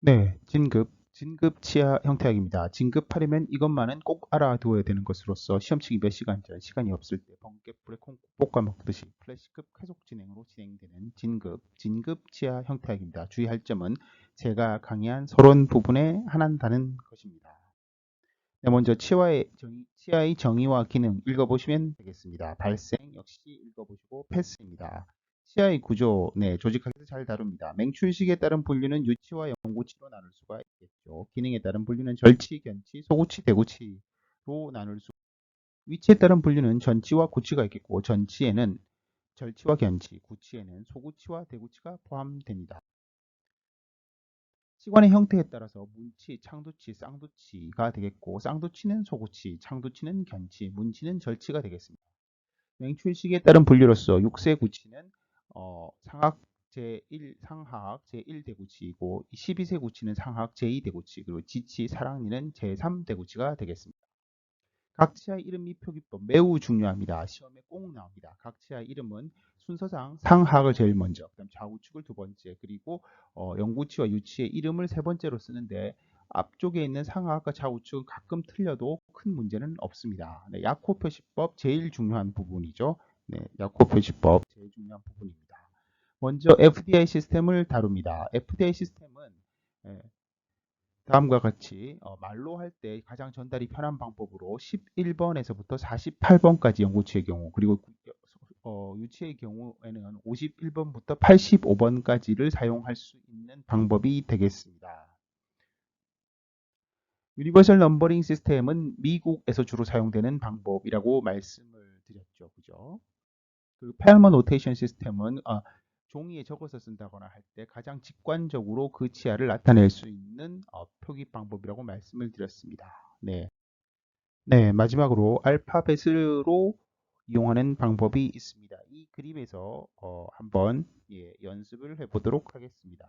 네, 진급, 진급 치아 형태학입니다. 진급하려면 이것만은 꼭 알아두어야 되는 것으로서 시험 치기 몇 시간 전 시간이 없을 때 번개불에 콩 볶아 먹듯이 플래시급 계속 진행으로 진행되는 진급, 진급 치아 형태학입니다. 주의할 점은 제가 강의한 서론 부분에 한한다는 것입니다. 네, 먼저 치아의, 정의, 치아의 정의와 기능 읽어보시면 되겠습니다. 발생 역시 읽어보시고 패스입니다. 치아의 구조, 네, 조직학에서 잘 다룹니다. 맹출식에 따른 분류는 유치와 영구치로 나눌 수가 있겠죠. 기능에 따른 분류는 절치, 견치, 소구치, 대구치로 나눌 수. 위치에 따른 분류는 전치와 구치가 있겠고, 전치에는 절치와 견치, 구치에는 소구치와 대구치가 포함됩니다. 치관의 형태에 따라서 문치, 창두치, 쌍두치가 되겠고, 쌍두치는 소구치, 창두치는 견치, 문치는 절치가 되겠습니다. 맹출식에 따른 분류로서 6세 구치는 어, 상학 제1 상하학 제1대구치이고 12세 구치는 상하학 제2대구치 그리고 지치 사랑니는 제3대구치가 되겠습니다. 각 치아의 이름 및 표기법 매우 중요합니다. 시험에 꼭 나옵니다. 각 치아의 이름은 순서상 상하학을 제일 먼저, 그다음 좌우측을 두 번째, 그리고 어, 영구치와 유치의 이름을 세 번째로 쓰는데 앞쪽에 있는 상하학과 좌우측은 가끔 틀려도 큰 문제는 없습니다. 네, 약호 표시법 제일 중요한 부분이죠. 네, 약호 표시법 제일 중요한 부분입니다. 먼저 FDI 시스템을 다룹니다. FDI 시스템은 예, 다음과 같이 어, 말로 할 때 가장 전달이 편한 방법으로 11번에서부터 48번까지 영구치의 경우 그리고 어, 유치의 경우에는 51번부터 85번까지를 사용할 수 있는 방법이 되겠습니다. 유니버설 넘버링 시스템은 미국에서 주로 사용되는 방법이라고 말씀을 드렸죠. 그죠? 그 페어먼 노테이션 시스템은 아, 종이에 적어서 쓴다거나 할 때 가장 직관적으로 그 치아를 나타낼 수 있는 어, 표기 방법이라고 말씀을 드렸습니다. 네. 네, 마지막으로 알파벳으로 이용하는 방법이 있습니다. 이 그림에서 어, 한번 예, 연습을 해보도록 하겠습니다.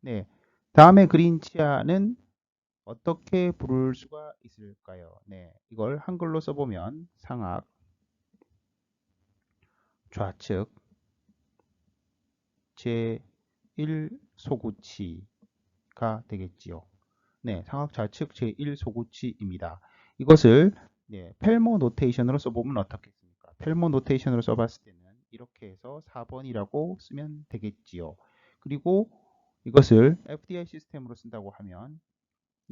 네, 다음에 그린 치아는 어떻게 부를 수가 있을까요? 네, 이걸 한글로 써보면 상악, 좌측, 제1소구치가 되겠지요. 네, 상악 좌측 제1소구치입니다. 이것을 네, 펠모 노테이션으로 써보면 어떻겠습니까? 펠모 노테이션으로 써봤을 때는 이렇게 해서 4번이라고 쓰면 되겠지요. 그리고 이것을 FDI 시스템으로 쓴다고 하면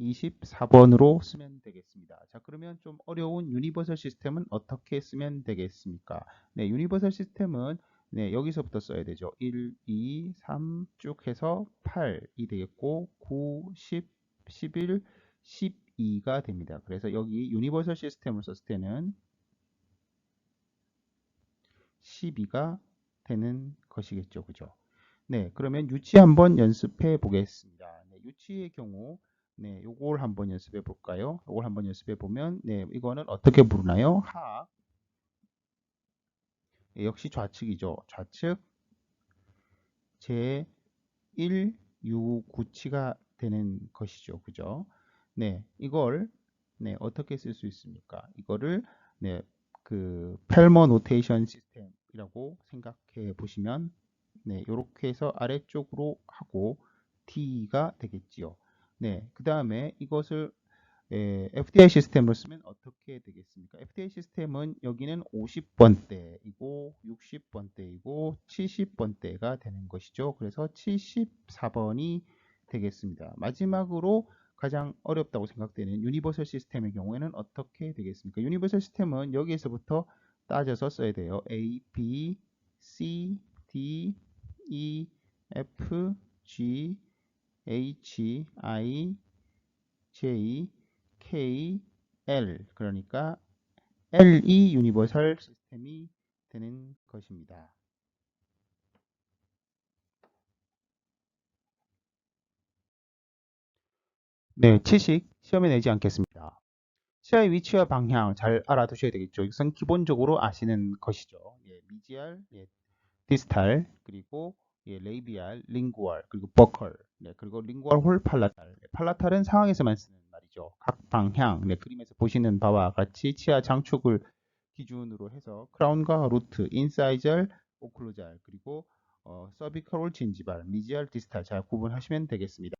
24번으로 쓰면 되겠습니다. 자, 그러면 좀 어려운 유니버설 시스템은 어떻게 쓰면 되겠습니까? 네, 유니버설 시스템은 네, 여기서부터 써야 되죠. 1, 2, 3 쭉 해서 8이 되겠고 9, 10, 11, 12가 됩니다. 그래서 여기 유니버설 시스템을 썼을 때는 12가 되는 것이겠죠. 그죠? 네, 그러면 유치 한번 연습해 보겠습니다. 네, 유치의 경우 네, 요걸 한번 연습해 볼까요? 요걸 한번 연습해 보면 네, 이거는 어떻게 부르나요? 하 네, 역시 좌측이죠. 좌측 제 1, 6, 9치가 되는 것이죠. 그죠? 네, 이걸 네, 어떻게 쓸 수 있습니까? 이거를 네, 그 펠머 노테이션 시스템이라고 생각해 보시면 네, 이렇게 해서 아래쪽으로 하고 T가 되겠지요. 네, 그 다음에 이것을 에, FDI 시스템으로 쓰면 어떻게 되겠습니까? FDI 시스템은 여기는 50번대이고 60번대이고 70번대가 되는 것이죠. 그래서 74번이 되겠습니다. 마지막으로 가장 어렵다고 생각되는 유니버설 시스템의 경우에는 어떻게 되겠습니까? 유니버설 시스템은 여기에서부터 따져서 써야 돼요. A, B, C, D, E, F, G, H, I, J, K, L 그러니까 LE 유니버설 시스템이 되는 것입니다. 네, 치식 시험에 내지 않겠습니다. 치아의 위치와 방향 잘 알아두셔야 되겠죠. 이것은 기본적으로 아시는 것이죠. 예, 미지알, 예, 디스탈, 그리고 예, 레이비알, 링구얼, 그리고 버컬, 네, 그리고 링구얼 홀 팔라탈. 네, 팔라탈은 상황에서만 쓰는 말이죠. 각 방향, 네, 그림에서 보시는 바와 같이 치아 장축을 기준으로 해서 크라운과 루트, 인사이절, 오클루잘, 그리고 어, 서비컬 진지발, 미지알 디스탈 잘 구분하시면 되겠습니다.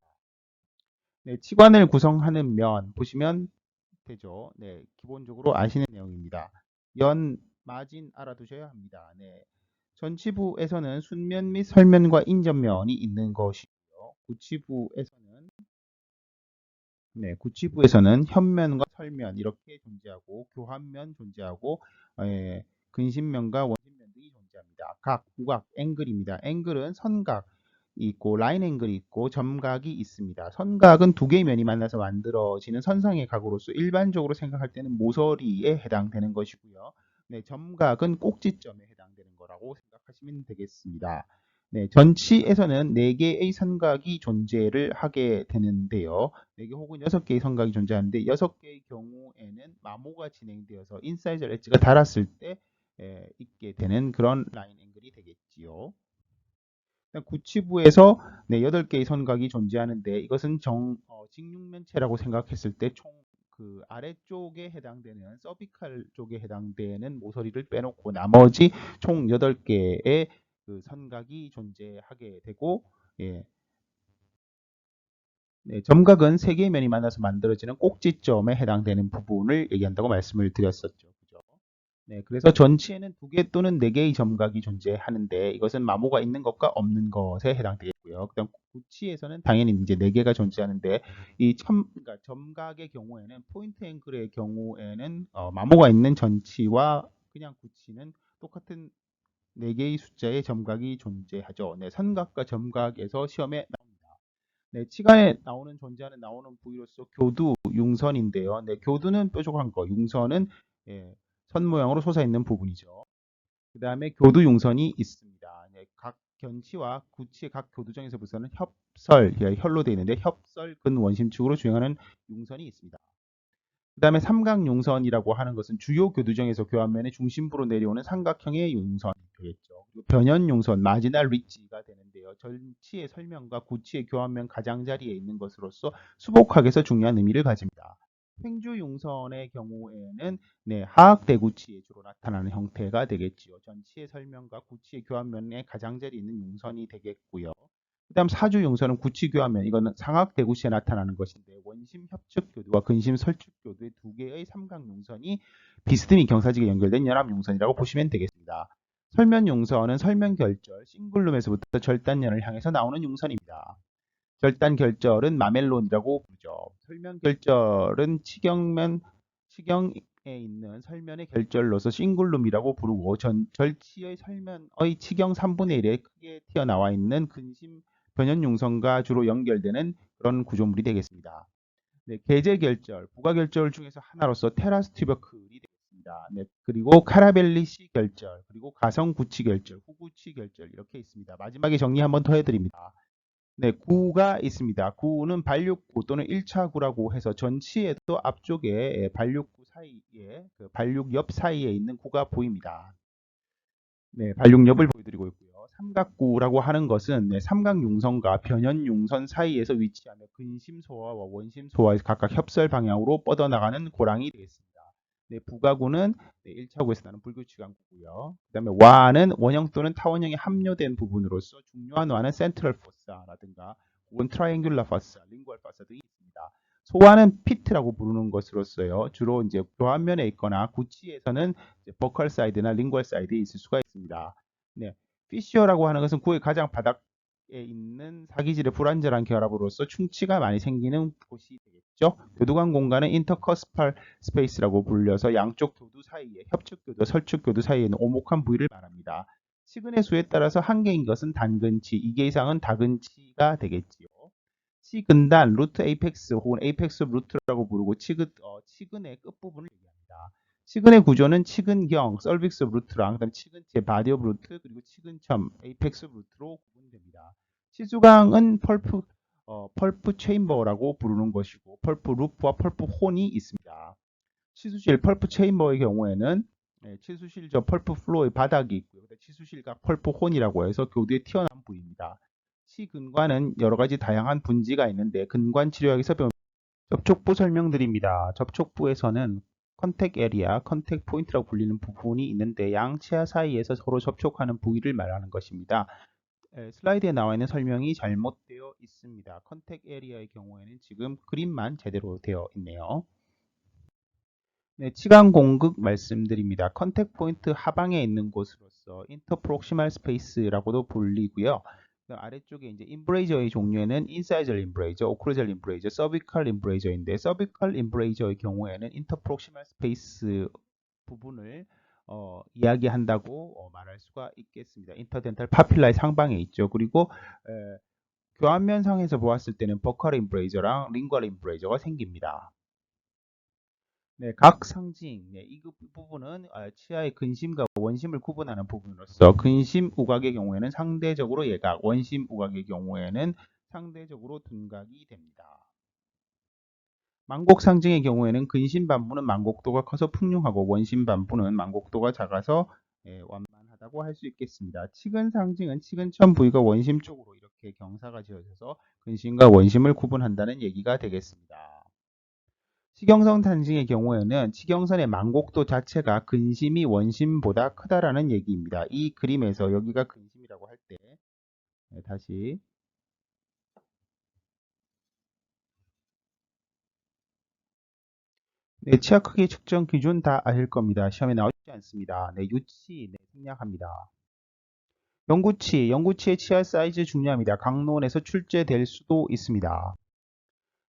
네, 치관을 구성하는 면 보시면 되죠. 네, 기본적으로 아시는 내용입니다. 연, 마진 알아두셔야 합니다. 네, 전치부에서는 순면 및 설면과 인접면이 있는 것이고요. 구치부에서는 네, 구치부에서는 현면과 설면 이렇게 존재하고 교환면 존재하고 예, 근심면과 원심면 등이 존재합니다. 각, 우각, 앵글입니다. 앵글은 선각 있고 라인 앵글이 있고 점각이 있습니다. 선각은 두 개의 면이 만나서 만들어지는 선상의 각으로서 일반적으로 생각할 때는 모서리에 해당되는 것이고요. 네, 점각은 꼭지점에 해당되는 거라고 생각 하시면 되겠습니다. 네, 전치에서는 4개의 선각이 존재를 하게 되는데요. 4개 혹은 6개의 선각이 존재하는데 6개의 경우에는 마모가 진행되어서 인사이저 엣지가 닳았을 때 에, 있게 되는 그런 라인 앵글이 되겠지요. 구치부에서 네, 8개의 선각이 존재하는데 이것은 정, 어, 직육면체라고 생각했을 때 총 그 아래쪽에 해당되는 서비칼 쪽에 해당되는 모서리를 빼놓고 나머지 총 8개의 그 선각이 존재하게 되고 예. 네, 점각은 세 개의 면이 만나서 만들어지는 꼭지점에 해당되는 부분을 얘기한다고 말씀을 드렸었죠. 그죠? 네, 그래서 전치에는 두 개 또는 네 개의 점각이 존재하는데 이것은 마모가 있는 것과 없는 것에 해당되겠 고요. 그다음 구치에서는 당연히 이제 네 개가 존재하는데 이 첨, 그러니까 점각의 경우에는 포인트 앵글의 경우에는 어, 마모가 있는 전치와 그냥 구치는 똑같은 4개의 숫자의 점각이 존재하죠. 네, 선각과 점각에서 시험에 나옵니다. 네, 치간에 나오는 존재하는 나오는 부위로서 교두, 융선인데요. 네, 교두는 뾰족한 거, 융선은 예, 선 모양으로 솟아 있는 부분이죠. 그 다음에 교두 융선이 있습니다. 네, 각 견치와 구치의 각 교두정에서 부서는 협설, 예, 혈로 되어 있는데 협설 근 원심축으로 주행하는 융선이 있습니다. 그 다음에 삼각융선이라고 하는 것은 주요 교두정에서 교환면의 중심부로 내려오는 삼각형의 융선 되겠죠. 변연융선, 마지날 리치가 되는데요. 전치의 설명과 구치의 교환면 가장자리에 있는 것으로서 수복학에서 중요한 의미를 가집니다. 횡주융선의 경우에는 네, 하악대구치에 주로 나타나는 형태가 되겠지요. 전치의 설명과 구치의 교환면의 가장자리에 있는 융선이 되겠고요. 그 다음 사주용선은 구치교하면 이거는 상악대구시에 나타나는 것인데 원심 협측교두와 근심 설축교두의 두 개의 삼각용선이 비스듬히 경사지게 연결된 연합용선이라고 보시면 되겠습니다. 설면용선은 설면결절, 싱글룸에서부터 절단연을 향해서 나오는 용선입니다. 절단결절은 마멜론이라고 부르죠. 설면 결절은 치경면, 치경에 있는 설면의 결절로서 싱글룸이라고 부르고 전, 절치의 설면의 치경 3분의 1에 크게 튀어나와 있는 근심 변연융선과 주로 연결되는 그런 구조물이 되겠습니다. 네, 계제 결절, 부가 결절 중에서 하나로서 테라스 튜버클이 되겠습니다. 네, 그리고 카라벨리시 결절, 그리고 가성 구치 결절, 후구치 결절 이렇게 있습니다. 마지막에 정리 한번 더 해드립니다. 네, 구가 있습니다. 구는 반육구 또는 1차 구라고 해서 전치에도 앞쪽에 반육구 사이에 그 반육 옆 사이에 있는 구가 보입니다. 네, 반육엽을 보여드리고 있고요. 삼각구라고 하는 것은 네, 삼각융선과 변연융선 사이에서 위치하며 근심소화와 원심소화에 각각 협설 방향으로 뻗어나가는 고랑이 되겠습니다. 네, 부가구는 네, 1차구에서 나는 불규칙한 구고요. 그 다음에 와는 원형 또는 타원형에 합류된 부분으로서 중요한 와는 센트럴 포사라든가 혹은 트라이앵귤라 파사, 링구얼 파사 등이 있습니다. 소화는 피트라고 부르는 것으로서요. 주로 이제 교환면에 있거나 구치에서는 버컬 사이드나 링구얼 사이드에 있을 수가 있습니다. 네, 피시어라고 하는 것은 구의 가장 바닥에 있는 사기질의 불안전한 결합으로서 충치가 많이 생기는 곳이 되겠죠. 교두관 공간은 인터커스팔 스페이스라고 불려서 양쪽 교두 사이에 협축교두, 설축교두 사이에 있는 오목한 부위를 말합니다. 시근의 수에 따라서 한 개인 것은 단근치, 2개 이상은 다근치가 되겠지요. 치근단, 루트 에이펙스 혹은 에이펙스 루트라고 부르고 치근, 어, 치근의 끝부분을 얘기합니다. 치근의 구조는 치근경, 썰빅스 루트랑 그다음 치근체, 바디 오브 루트 그리고 치근첨, 에이펙스 루트로 치수강은 펄프 어, 펄프 체인버라고 부르는 것이고 펄프 루프와 펄프 혼이 있습니다. 치수실 펄프 체인버의 경우에는 네, 치수실 저 펄프 플로어의 바닥이 있고요. 치수실과 펄프 혼이라고 해서 교두에 튀어나온 부위입니다. 치근관은 여러 가지 다양한 분지가 있는데 근관 치료학에서 배운 접촉부 설명드립니다. 접촉부에서는 컨택 에리아, 컨택 포인트라고 불리는 부분이 있는데 양 치아 사이에서 서로 접촉하는 부위를 말하는 것입니다. 에, 슬라이드에 나와 있는 설명이 잘못되어 있습니다. 컨택 에리아의 경우에는 지금 그림만 제대로 되어 있네요. 네, 치간 공극 말씀드립니다. 컨택 포인트 하방에 있는 곳으로서 인터프록시말 스페이스라고도 불리고요. 그 아래쪽에 이제 임브레이저의 종류에는 인사이절 임브레이저, 오클루절 임브레이저, 서비컬 임브레이저인데 서비컬 임브레이저의 경우에는 인터프록시말 스페이스 부분을 어, 이야기한다고 어, 말할 수가 있겠습니다. 인터덴탈 파필라의 상방에 있죠. 그리고 에, 교환면상에서 보았을 때는 버컬 임브레이저랑 링괄 임브레이저가 생깁니다. 네, 각 상징, 네, 이 그- 부분은 아, 치아의 근심과 원심을 구분하는 부분으로서 근심 우각의 경우에는 상대적으로 예각, 원심 우각의 경우에는 상대적으로 둔각이 됩니다. 망곡 상징의 경우에는 근심 반부는 망곡도가 커서 풍요하고 원심 반부는 망곡도가 작아서 예, 완만하다고 할 수 있겠습니다. 치근 상징은 치근천 부위가 원심 쪽으로 이렇게 경사가 지어져서 근심과 원심을 구분한다는 얘기가 되겠습니다. 치경선 상징의 경우에는 치경선의 망곡도 자체가 근심이 원심보다 크다라는 얘기입니다. 이 그림에서 여기가 근심이라고 할때 네, 다시 네, 치아 크기 측정 기준 다 아실 겁니다. 시험에 나오지 않습니다. 네, 유치 네, 생략합니다. 영구치, 영구치의 치아 사이즈 중요합니다. 강론에서 출제될 수도 있습니다.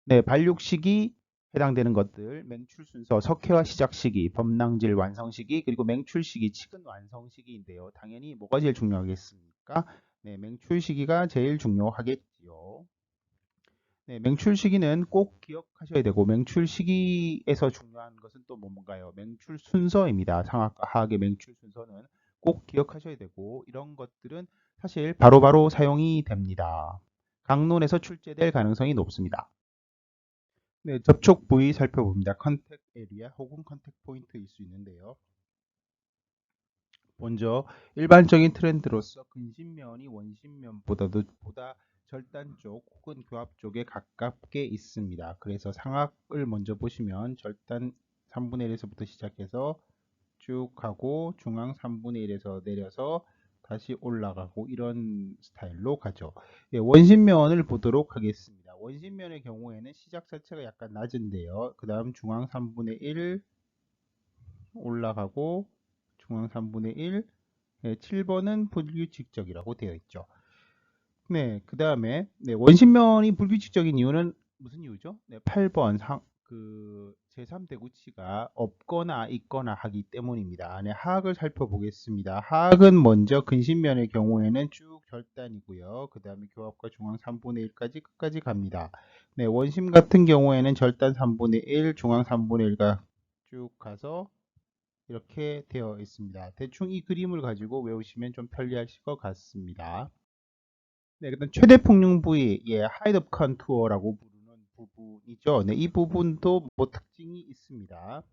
네, 발육 시기 해당되는 것들, 맹출 순서, 석회화 시작 시기, 범낭질 완성 시기, 그리고 맹출 시기, 치근 완성 시기인데요. 당연히 뭐가 제일 중요하겠습니까? 네, 맹출 시기가 제일 중요하겠지요. 네, 맹출 시기는 꼭 기억하셔야 되고, 맹출 시기에서 중요한 것은 또 뭔가요? 맹출 순서입니다. 상학과 하학의 맹출 순서는 꼭 기억하셔야 되고, 이런 것들은 사실 바로 바로 사용이 됩니다. 강론에서 출제될 가능성이 높습니다. 네, 접촉 부위 살펴봅니다. 컨택 에리아 혹은 컨택 포인트일 수 있는데요. 먼저 일반적인 트렌드로서 근심면이 원심면보다도 보다 절단 쪽 혹은 교합 쪽에 가깝게 있습니다. 그래서 상악을 먼저 보시면 절단 3분의 1에서부터 시작해서 쭉 가고 중앙 3분의 1에서 내려서 다시 올라가고 이런 스타일로 가죠. 예, 원심면을 보도록 하겠습니다. 원심면의 경우에는 시작 자체가 약간 낮은데요. 그 다음 중앙 3분의 1 올라가고 중앙 3분의 1 예, 7번은 불규칙적이라고 되어 있죠. 네, 그 다음에 네, 원심면이 불규칙적인 이유는 무슨 이유죠? 네, 8번 상, 그 제3대 구치가 없거나 있거나 하기 때문입니다. 네, 하악을 살펴보겠습니다. 하악은 먼저 근심면의 경우에는 쭉 절단이고요. 그 다음에 교합과 중앙 3분의 1까지 끝까지 갑니다. 네, 원심 같은 경우에는 절단 3분의 1, 중앙 3분의 1가 쭉 가서 이렇게 되어 있습니다. 대충 이 그림을 가지고 외우시면 좀 편리하실 것 같습니다. 네, 그다음 최대 폭dung 부위, 예, 하이드 컨투어라고 부르는 부분이죠. 네, 이 부분도 뭐 특징이 있습니다.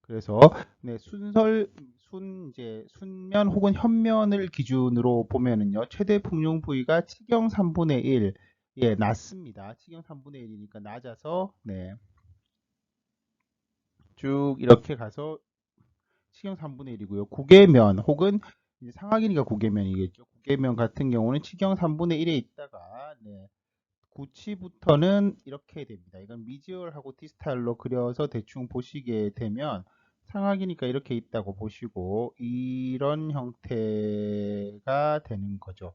그래서 네, 순설 순 이제 순면 혹은 현면을 기준으로 보면은요. 최대 폭dung 부위가 치경 3분의 1. 예, 낮습니다. 치경 3분의 1이니까 낮아서 네. 쭉 이렇게 가서 치경 3분의 1이고요. 구개면 혹은 이제 상하기니까 구개면이겠죠. 구개면 같은 경우는 치경 3분의 1에 있다가 네. 구치부터는 이렇게 됩니다. 이건 미지얼하고 디스탈로 그려서 대충 보시게 되면 상하기니까 이렇게 있다고 보시고 이런 형태가 되는 거죠.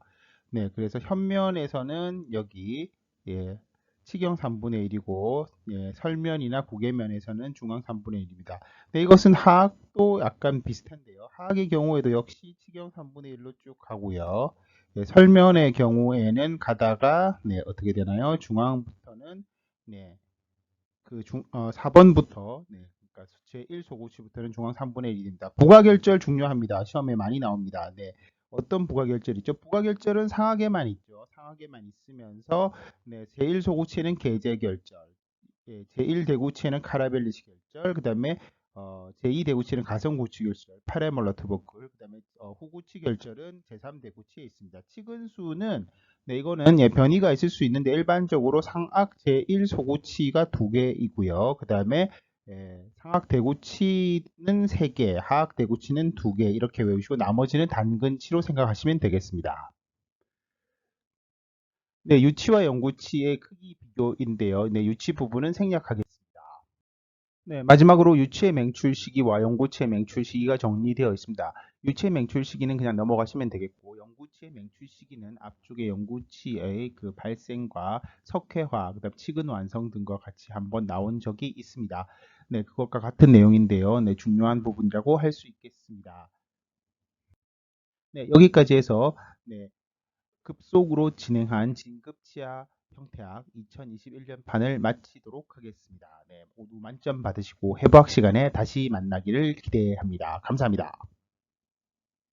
네, 그래서 현면에서는 여기 예, 치경 3분의 1이고 예, 설면이나 구개면에서는 중앙 3분의 1입니다. 네, 이것은 하악도 약간 비슷한데요. 하악의 경우에도 역시 치경 3분의 1로 쭉 가고요. 네, 설면의 경우에는 가다가 네, 어떻게 되나요? 중앙부터는 네, 그 중, 어, 4번부터 네, 그러니까 제1 소고치부터는 중앙 3분의 1입니다. 부가결절 중요합니다. 시험에 많이 나옵니다. 네, 어떤 부가결절이죠? 부가결절은 상하게만 있죠. 상하게만 있으면서 네, 제1 소고치는 계제결절, 예, 제1 대구치는 카라벨리시 결절, 그 다음에 어, 제2 대구치는 가성구치 결절, 파레몰라트버클, 그 다음에 어, 후구치 결절은 제3 대구치에 있습니다. 치근수는 네, 이거는 예, 변이가 있을 수 있는데 일반적으로 상악 제1 소구치가 두 개이고요. 그 다음에 네, 상악 대구치는 3개, 하악 대구치는 2개 이렇게 외우시고 나머지는 단근치로 생각하시면 되겠습니다. 네, 유치와 영구치의 크기 비교인데요. 네, 유치 부분은 생략하겠습니다. 네, 마지막으로 유치의 맹출 시기와 영구치의 맹출 시기가 정리되어 있습니다. 유치의 맹출 시기는 그냥 넘어가시면 되겠고, 영구치의 맹출 시기는 앞쪽에 영구치의 그 발생과 석회화, 그다음 치근 완성 등과 같이 한번 나온 적이 있습니다. 네, 그것과 같은 내용인데요. 네, 중요한 부분이라고 할 수 있겠습니다. 네, 여기까지 해서 네, 급속으로 진행한 진급치아 형태학 2021년 판을 마치도록 하겠습니다. 네, 모두 만점 받으시고 해부학 시간에 다시 만나기를 기대합니다. 감사합니다.